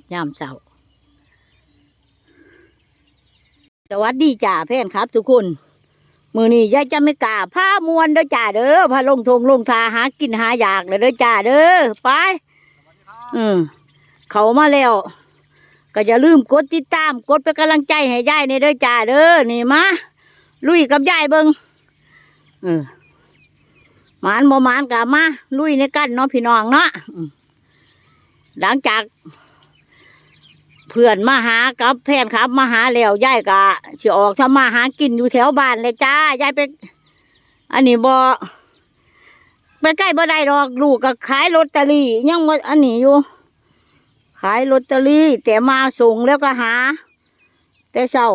ที่หาเบิ่งบรรยากาศยามเช้าสวัสดีจ่าแฟนครับ ทุกคน มือนี้ยายจะไม่กล้าผ้ามวนเด้อจ่าเด้อพาลงทงลงทาหากินหาอยากเลยเด้อจ่าเด้อไป อืมเขามาแล้ว ก็อย่าลืมกดติดตาม กดเป็นกำลังใจให้ยายในเด้อจ่าเด้อนี่มาลุยกับยายเบิงเออหมานบ่หมานกะมา ลุยในกันเนาะพี่น้องเนาะอืมหลังจากเพื่อนมาหากับแฟนครับ มาหาแล้วยายกะสิออกทำมาหากินอยู่แถวบ้านเลยจ้ายายไป อันนี้บ่ไปใกล้บ่ได้ดอกลูกก็ขายลอตเตอรี่ยังบ่อันนี้อยู่ ขายลอตเตอรี่แต่มาส่งแล้วก็หา แต่เศร้า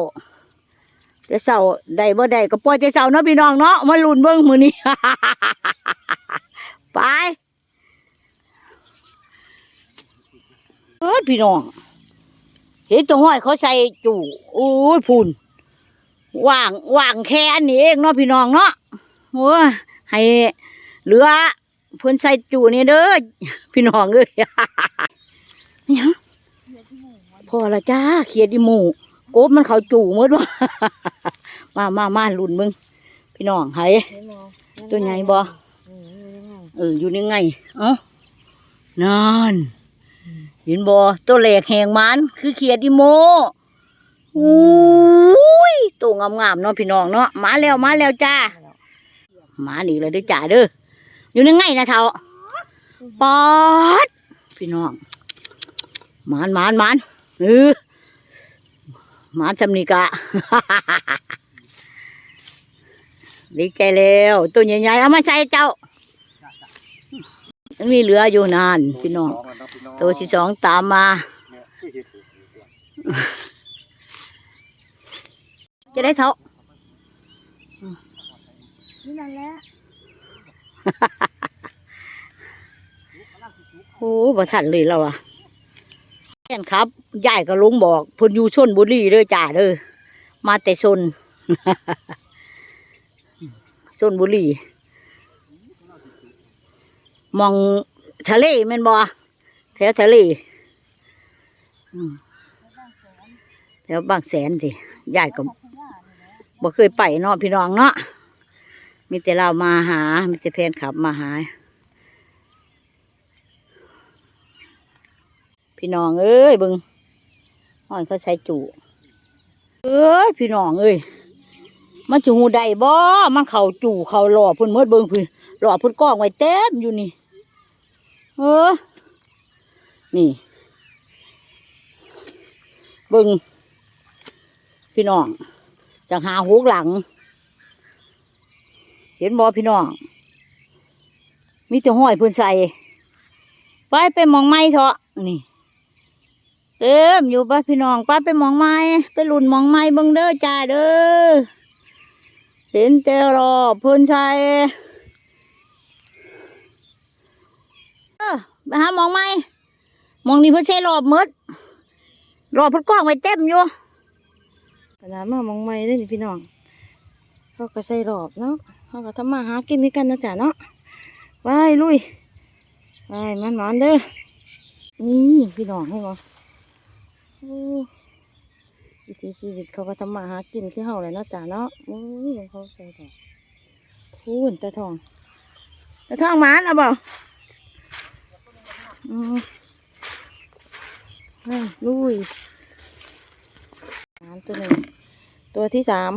แต่เศร้าได้บ่ได้ก็ปล่อยแต่เศร้าเนาะพี่น้องเนาะมาลุ้นเบิ่งมือนี้ไปเออพี่น้อง เห็นตัวห้อยเขาใส่จู่โอ้ยพุ่นว่างว่างแค่อันนี้เองเนาะพี่น้องเนาะโอ้ยให้เหลือเพิ่นใส่จู่นี่เด้อพี่น้องเอ้ยยังพอละจ้าเขียดอีหมูกบมันเขาจู่หมดวะมามามาลุ่นมึง พี่น้องไห้ตัวใหญ่บ่เอออยู่นี่ไง เอ้านาน เห็นบ่ตัวแหลกแหงมันคือเขียดอีโมอุ้ยตัวงามๆเนาะพี่น้องเนาะมาแล้วมาแล้วจ้ามานี่เลยด้อจ้าเด้ออยู่นี่ไงนะเท่าปอดพี่น้องมานมานมานเออมานจำนิกะดีใจแล้วตัวใหญ่ๆเอามาใส่เจ้ายังมีเหลืออยู่นานพี่น้อง ตัวที่สองตามมา จะได้เท่านี่นั่นแหละโอ้บ่ทันเลยเราอะแค่นครับยายก็ลุงบอกเพิ่นอยู่ชนบุรีเด้อจ่าเด้อมาแต่ชนชนบุรีมองทะเลแม่นบ่ แถวทะเลแถวบางแสนสิยายก็บ่เคยไปเนาะพี่น้องเนาะมีแต่เรามาหา มีแต่แฟนขับมาหา พี่น้องเอ้ยบึงห้อยเขาใส่จูเอ้ยพี่น้องเอ้ยมันจูหูใดบ่ มันเข่าจู่เข่าหล่อพุ่นเมื่อเบิงพุ่นหล่อพุ่นก้องไว้เต็มอยู่นี่ เออ นี่บิ่งพี่น้องจะหาหูกหลัง เห็นบ่พี่น้องมีแต่ห้อยพุ่นใส่ไปไปมองไม้เถอะนี่ เต็มอยู่ป้าพี่น้องป้าไปมองไม้ไปหลุนมองไม้บังเด้อจ้าเด้อเห็นแต่รอพิ่นชัยเออไปหามองไม้ มองนี่เพิ่นใช้รอบหมดรอบเพิ่นกล้องไว้เต็มอยู่ขนาดมามองไม่ได้นี่พี่น้องเขาก็ใส่รอบเนาะเขาก็ทำมาหากินด้วยกันนะจ๊ะเนาะไปลุยไปมันมันเด้อนี่พี่น้องให้มาวิถีชีวิตเขาก็ทำมาหากินคือเฮาเลยนะจ๊ะเนาะโอ้ยเขาใส่ดอกพูนตาทองตาทองมันเอาบ่อืม ลุยสามตัวหนึ่งตัวที่สาม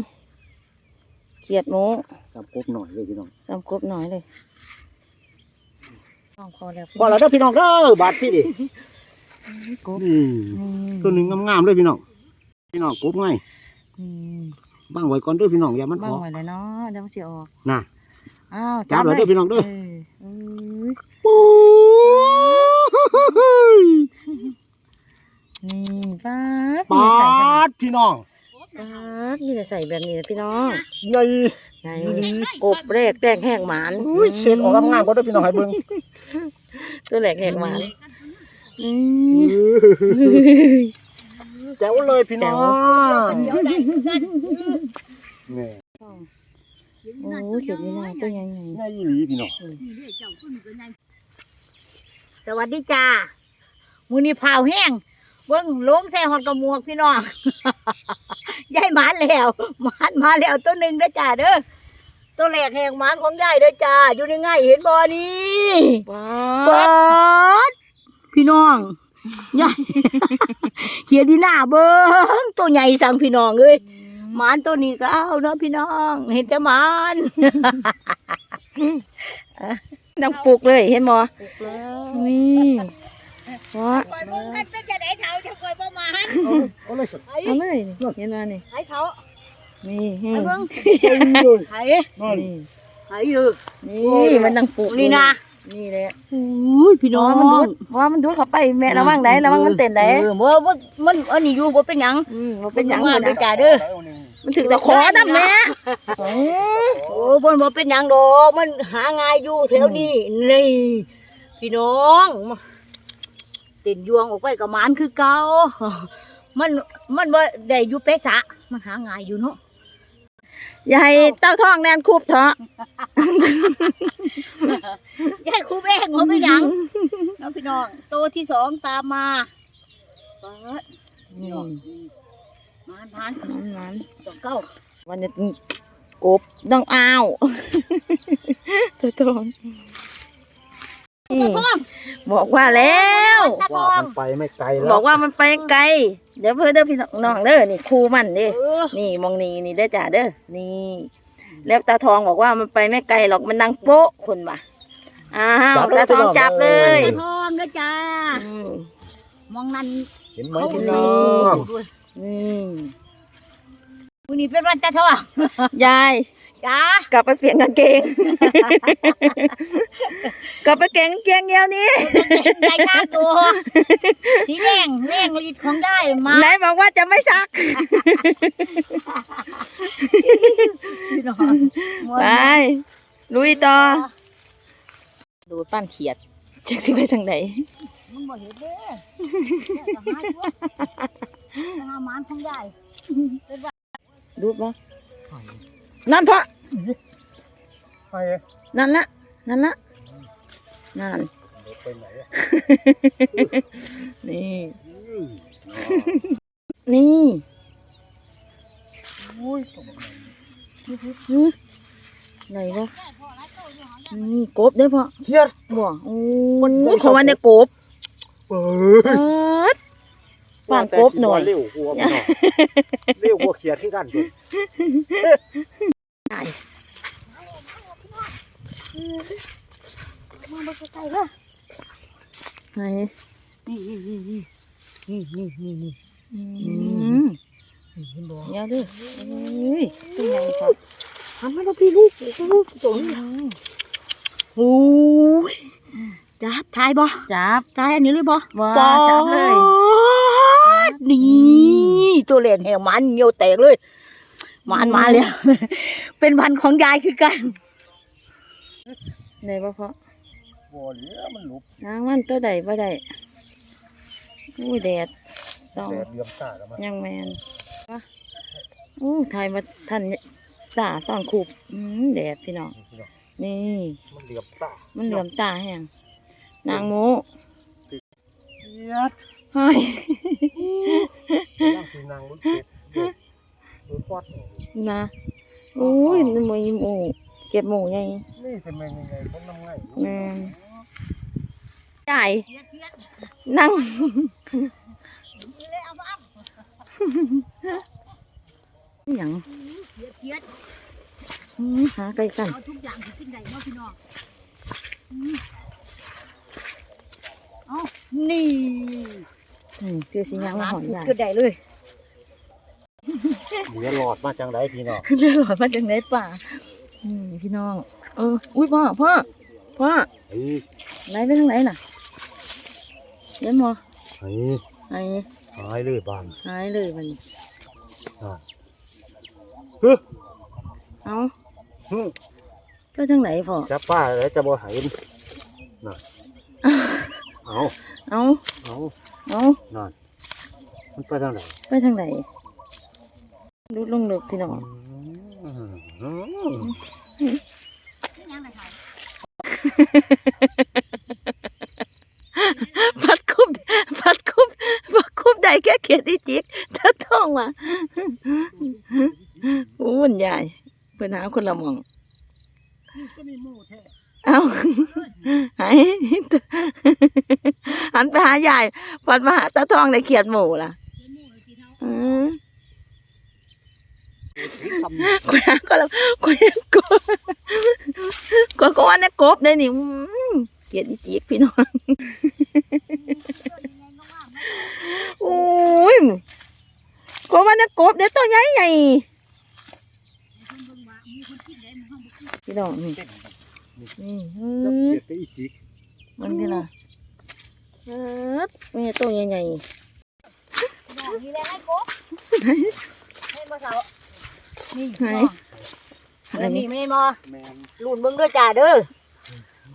เขียดหมูจับกบหน่อยเลยพี่น้องตำกบหน่อยเลยน้องพอแล้วพอแล้วเด้อพี่น้องเด้อบาดที่ดิกบนี่อืมตัวหนึ่งงามๆเลยพี่น้องพี่น้องกบไงอืมบ้างไว้ก่อนเด้อพี่น้องอย่ามันบ้าองอกไว้เลยเนาะเดี๋ยวมันเสียออกน่ะอ้าวจับเลยเด้อพี่น้องเด้อเออเอ้ยปูยนี่ป้าดปนี่ใส่าดพี่น้องป้าดนี่จะใส่แบบนี้นะพี่น้องใหญ่ไงกบแรกแตกแห้งหมานอุ้ยเช็ดออกงามๆก็เด้อพี่น้องให้เบิ่งตัวแรกแห้งหมานอืม แจ๋วเลยพี่น้องเดี๋ยวได้คือกันนี่โอ้ยเขียดนี่นาตัวใหญ่ใหญ่อีหลีพี่น้องสวัสดีจ้ามือนี้พาวแห้ง เบิ้งลงแซ่ฮอดกระมวกพี่น้องยายหมานแล้วหมานมาแล้วตัวหนึ่งเด้อจ้าเด้อตัวแรกแห่งหมานของยายเด้อจ้าอยู่ในง่ายเห็นบ่นี่ว้าเปิดพี่น้องใหญ่เขียดีหน้าเบิ้งตัวใหญ่สั่งพี่น้องเอ้ยหมานตัวนี้ก็เอาเนาะพี่น้อง เห็นแต่หมานดังปลุกเลยเห็นบ่นี่ ว้าคอยเบิ้งกันเป็นจะได้เท้าจะคอยประมาณเอาเลยสิเอาเลยเห็นบ่นี่ไอ้เท้านี่ไอ้เบิ้งเลยไอ้นั่นนี่ไอ้อยู่นี่มันดังปลุกนี่นะนี่แหละอุ้ยพี่น้องมันดูดว่ามันดูดเข้าไปแม่ระวังได้ระวังมันเต้นได้เออบ่บ่มันอันนี้อยู่บ่เป็นหยังอืมมันเป็นหยังมามันเด้อจ้าเด้อมันถึงแต่คอดำแม่โอ้บ่บ่เป็นหยังดอกมันหาง่ายอยู่แถวนี้นี่พี่น้อง เต้นยวงออกไปกับหมานคือเก่ามันมันบ่ได้อยู่เป๊ะสะมันหาง่ายอยู่เนาะอย่าให้เต้าท้องแน่นคูบเถอะยายครูแม่งบ่เป็นหยังน้องพี่น้องโตที่สองตามมาเปิดนี่มานมานนั้นสองเก้าวันนี้กบต้องอ้าวเต้าท้อง นี่พ่อบอกว่าแล้วตะทว่าองมันไปไม่ไกลแล้วบอกว่ามันไปไกล เดี๋ยวเพื่อเด้อพี่น้องเด้อนี่ครูมันเด้เออนี่มองนี่นี่เด้อจ้าเด้อนี่ แล้วตาทองบอกว่ามันไปไม่ไกลหรอกมันดังโป๊ะคนว่ะอ้าวตาทองจับเลยตะทองนะจ้าอืมมองนั่นเห็นไหมเขาพี่ใส่น้องด้วยอืมมือนี้เป็นวันตะทองยาย จ้ากลับไปเปลี่ยนกางเกง กลับไปเก่งกางเกงเดียวนี้ใจข้างตัวสีแดงแรงลีดของได้มาไหนบอกว่าจะไม่ซักพี่น้องไปลุยต่อ ดูปั้นเขียดจักสิไปทางไหนมันบ่เห็นเด้อหาหมานของได้ดูปะนั่นเพราะ ไปนั่นละนั่นละนั่นไปไหนอะนี่อืมนี่อุ้ยหือไหนวะนี่กบได้อพ่อเฮียดบ่โอ้ยเขาว่าเนี่ยกบเปิเอิดดปานกบหน่อยเร็วกว่าพี่น้องเร็วกว่าเขียดที่กันเลย มาบ่ใกล้ๆเด้อไหนนี่นี่นี่นี่นี่นี่นี่นี่อืมเห็นบ่เดี๋ยวดิเอ้ยเป็นไงครับหันมาแล้วพี่ลูกลูกตัวนี้โอ้ยจับทายบ่จับทายอันนี้เลยบ่ว่จับเลยนี่ตัวเล่นแหงมันเหนียวแตกเลยมันมาแล้วเป็นพันของยายคือกัน ไหนบ่พ่อบ่เหลือมันหลุบนางมันตัวใดบ่ได้อุ้ยแดดส่องแดดเลียมตากันมายังแมนวะอู้ถ่ายมาท่านตาตอนคูบอืมแดดพี่น้องพี่น้องนี่ มันเหลียมตา มันเหลื่อมตาแห้งนางโมเฮียดเฮ้ยนั่งคือนางมันเก็บเก็บเก็บวัดนะอุ้ยนี่มือหมูเก็บหมูใหญ่นี่เป็นแมงยังไงเขานำไงแม่นใหญ่นั่งหยังเทียดเทียดอืมหาไกลกันเอาทุกอย่างที่ขึ้นได้เนาะพี่น้องอืมเอานี่อืมเจอสิยังมาหอนใหญ่ขึ้นได้เลยเหลือหลอดมาจังไรพี่น้องเรือหลอดมาจากไหนป่า อืมพี่น้อง เออ อุ้ยพ่อ พ่อ พ่อเฮ้ยไหนไปทางไหนน่ะเห็นบ่เฮ้ยไอ้หายเลยบ้านหายเลยมันเฮ้ยเอาฮึไปทางไหนพ่อจับป้าแล้วจะบ่หายน่ะเอาเอาเอาเอานั่นมันไปทางไหน ไปทางไหนดูลงเลึกพี่น้อง พัดคุบพัดคุบพัดคุบได้แค่เขียนที่จิกถ้าท่องมาวุ่นใหญ่เป็นอนหาคนละมองเอาไอ้หันไปหาใหญ่พัดมาหาตาทองได้เขียดหมูล่ะอือ คนนั้นก็แล้วคนนั้นก็ก็ก็ว่าในกบได้นี่อืมเขียดอีจีกพี่น้องโอ้ยก็ว่าในกบเดี๋ยวตัวใหญ่ใหญ่พี่น้องนี่นี่เฮ้ยเกียดไปอีกทีมันนี่ล่ะเอิดแม่ตัวใหญ่ใหญ่น้องนี่แหละไอ้กบให้มาเสา นี่ไหนน้องอัเดี๋ยนวนี้นี้แม่นบ่แมนรุ่นเบิ่งด้วยจ้าเด้อ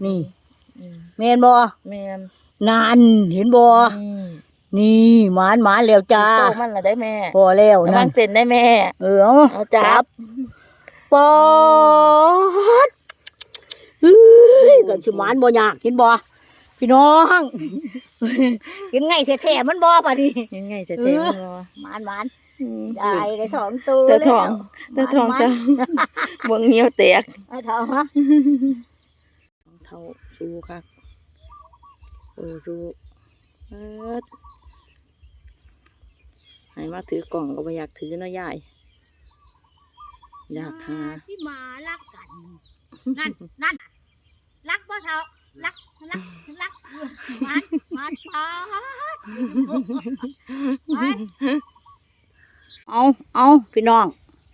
นี่อืมแม่นบ่แม่นนานเห็นบ่อืมนี่หมานหมานแล้วจ้าโตมันละได้แม่พอแล้วระวันั่งนเต้นได้แม่ เออเอาเอาจับ ปอดเอ้ยก็สิหมานบ่ยากเห็นบ่พี่น้องเห็นไงแท้ๆมันบ่ป่ะนี่ยังไงจะเอเต้นอรอหมานหมานอืม ได้ได้สองตัวตาทองแล้วตาทองซะบวงเหนียวแตกไอ้เท่าฮะเท่าสู้ค่ะเออสู้เอิดให้มาถือกล่องก็ไม่อยากถือนะยายอยากหาที่มารักกัน นั่นนั่นรักบ่เท่ารักรักรักหมานหมานปาดไป เอาเอาพี่น้อง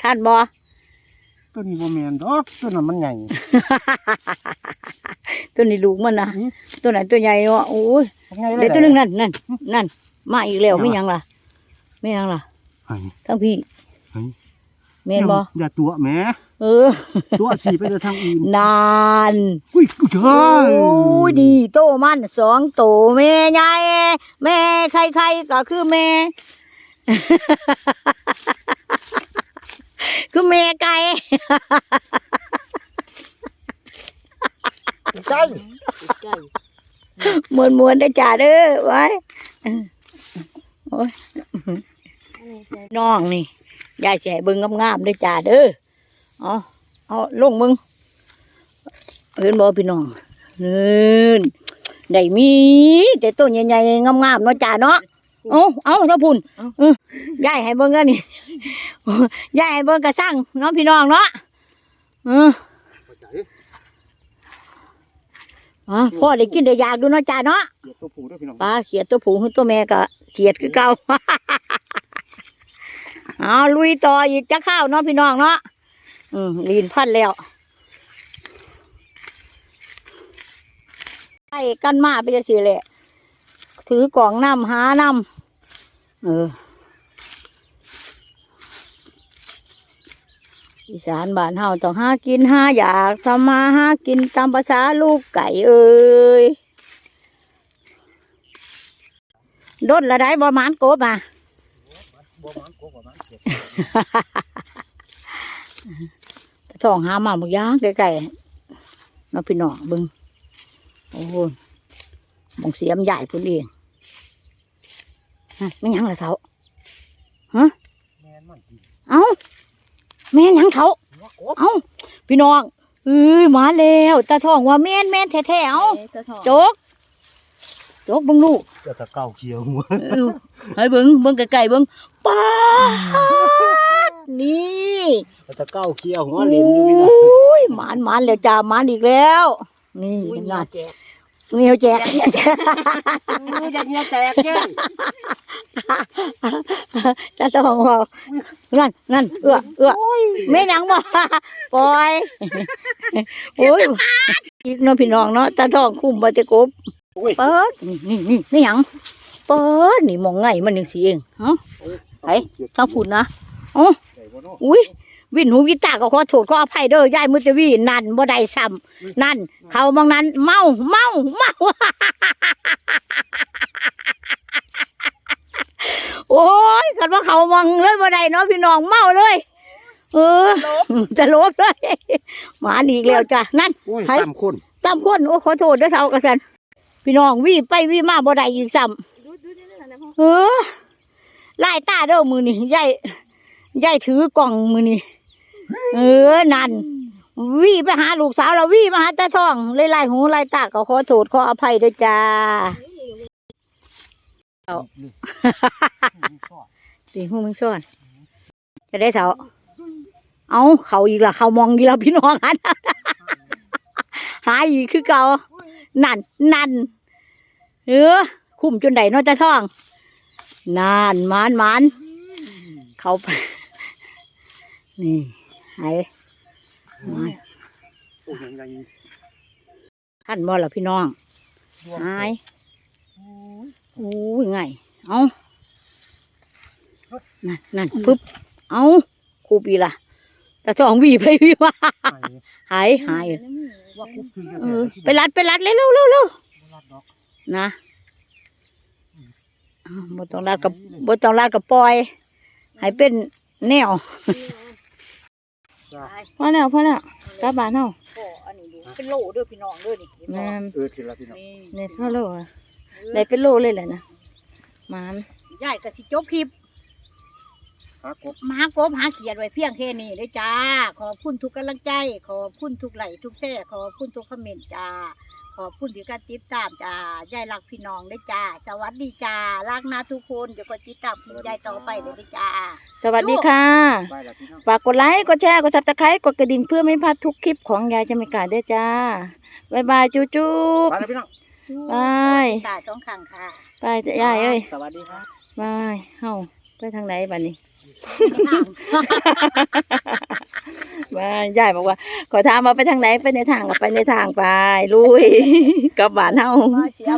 ท่านบ่ตัวนี้บ่แมนดอกตัวนั้นมันใหญ่ ตัวนี้ลูกมันนะอืมตัวไหนตัวใหญ่เนาะโอ้ยใหญ่เดี๋ยวตัวหนึงนั่นนั่นนั่นมาอีกแล้วไม่ยังล่ะไม่ยังล่ะไอ้ทั้งพี่เฮ้ยเมนบ่อย่าตัวแหมเออ ตัวสีไปเดินทางอื่นนานอุ้ยกูเถโอ้อะยดีโตมันสองโตแม่ใหญ่แม่ใครๆก็คือแม่ คือแม่ไก่ใช่มวนมวนๆได้อจ่าเด้อไว้โอ้ยน้องนี่ยายแฉเบิ่งงามๆได้อจ่าเด้อเอาเอาลงมึงเห็นบ่พี่น้องเนินได้มีแต่ต้นใหญ่ๆงามๆเนาะจ่าเนาะ เอาเอาเจ้าพุ่นเออยายให้เบิ่งแล้วนี่ยายให้เบิ่งกระสังเนาะพี่น้องเนาะเอออ๋อพ่อได้กินได้อยากดูเนาะจ่าเนาะเดี๋ยวตัวผูด้วยพี่น้องปลาเขียดตัวผู้คือตัวแม่ก็เขียดคือเก่าเอาลุยต่ออีกจะข้าวเนาะพี่น้องเนาะอืมลีนพันแล้วไปกันมาไปจะสิแหละถือกล่องน้ำหาน้ำ เออ อีสานบ้านเฮาต้องหากินหาอยากทำมาหากินตามภาษาลูกไก่เอ้ยดดละได้บ่หมานกบอะบ่มันกบบ่มันเก็บท้องหามาบางอย่างไกลๆน้องพี่น้องเบึงโอ้โหมองเสียมใหญ่พุ่นเองฮะ ไม่หยังละเถาแมนมันกินเอ้าแม่นหยังเถาหัวกบเอ้าพี่น้องเอ้ยมาแล้วตาทองว่าแม่นแม่นแท้ๆเอ้าตาทองโจกโจกเบิ่งลูกเดี๋ยวตะเก้าเขียวหัวเออให้เบิ่งเบิ่งไกลๆเบิ่งป้าดนี่เดี๋ยวตะเก้าเขียวหัวเหลินอยู่พี่น้องโอ้ยหมานหมานแล้วจ้าหมานอีกแล้ว นี่งาน เงียวแจกเงียวแจกจะเงี้ยแตกแค่จ้าต้องว่านั่นนั่นเอื้อเอื้อไม่หนังบ่ปล่อยโอ้ยอีกเนาะพี่น้องเนาะตาทองคุ้มบ่จะกบอุ้ยเปิดนี่นี่นี่ไม่หยังเปิดนี่มองไงมันยังสีเองฮะไอ้ทั้งฝุ่นนะใหญ่บ่เนาะอุ้ย วินหูวิตาก็ขอโทษขออภัยเด้อยายมุตวีนั่นบ่ได้ซ้ำนั่น เขามองนั้นเมาเมาเมาโอ้ยกันว่าเขามองเลยบ่ได้เนาะพี่น้องเมาเลย เออ จะลบเลยหมาหนีอีกแล้วจ้ะนั่นโอ้ยไผตามคนตามคนโอ้ขอโทษเด้อเท่ากระสันพี่น้องวี่ไปวี่มาบ่ได้อีกซ้ำดูดูนี่นะนะพ่อเออไล่ตาเด้อมือนี่ยายยายถือกล่องมือนี่ เออนั่นวี่ไปหาลูกสาวเราวี่มาหาตาทองเลยไล่หูไล่ตาก็ขอโทษขออภัยด้วยจ้าเอานี่ก็สีหูมึงซ่อน จะได้เถาเอาเขาอีกละเขามองอีกแล้วพี่น้องอันหาอีกคือเก่านั่นนั่นเออคุ้มจนไดเนอตาทองนานหมานหมานเขาไปนี่ ไอ้มาโอ้ยยังไงท่านบ่ล่ะพี่น้องดวงหายโอ้ยโอ้ยไงเอานั่นนั่นปึ๊บเอาครูปีละตาทองวีไปวีมาไปหายหายว่าคุกคือเออไปรัดไปรัดเร็วเร็วเร็วเร็วรัดดอกนะอ้าวบ่ต้องรัดกับบ่ต้องรัดกับปล่อย ให้เป็นแนวจ้า พอแล้วพอแล้วกลับบ้านเฮาอันนี้ดูเป็นโลเด้อพี่น้องเด้อนี่แม่นเออทีละพี่น้องเนี่ยพอโลอะได้เป็นโลเลยแหละนะหมานยายก็สิจบคลิป หากบ มาหากบหาเขียดไว้เพียงแค่นี้เด้อจ้า ขอบคุณทุกกำลังใจ ขอบคุณทุกไลค์ทุกแชร์ขอบคุณทุกคอมเมนต์จ้า ขอบคุณที่การติดตามจ้ายายรักพี่น้องเด้อจ้า สวัสดีจ้ารักนะทุกคนเดี๋ยวก็ติดตามคุณยายต่อไปเลยเด้อจ้า สวัสดีค่ะ ไปละพี่น้อง ฝากกดไลค์ กดแชร์ กดซับสไครต์กดกระดิ่งเพื่อไม่พลาดทุกคลิปของยายจะไม่กาดด้วยจ้า บ๊ายบายจูจูไปละพี่น้องบายตาสองข้างค่ะ ไปเถอะยายเอ้ย สวัสดีครับ บาย เฮา ไปทางไหนบัดนี้บายยายบอกว่า ขอถามว่าไปทางไหนไปในทางกับไปในทางไปลุยกลับบ้านเฮา มาเสีย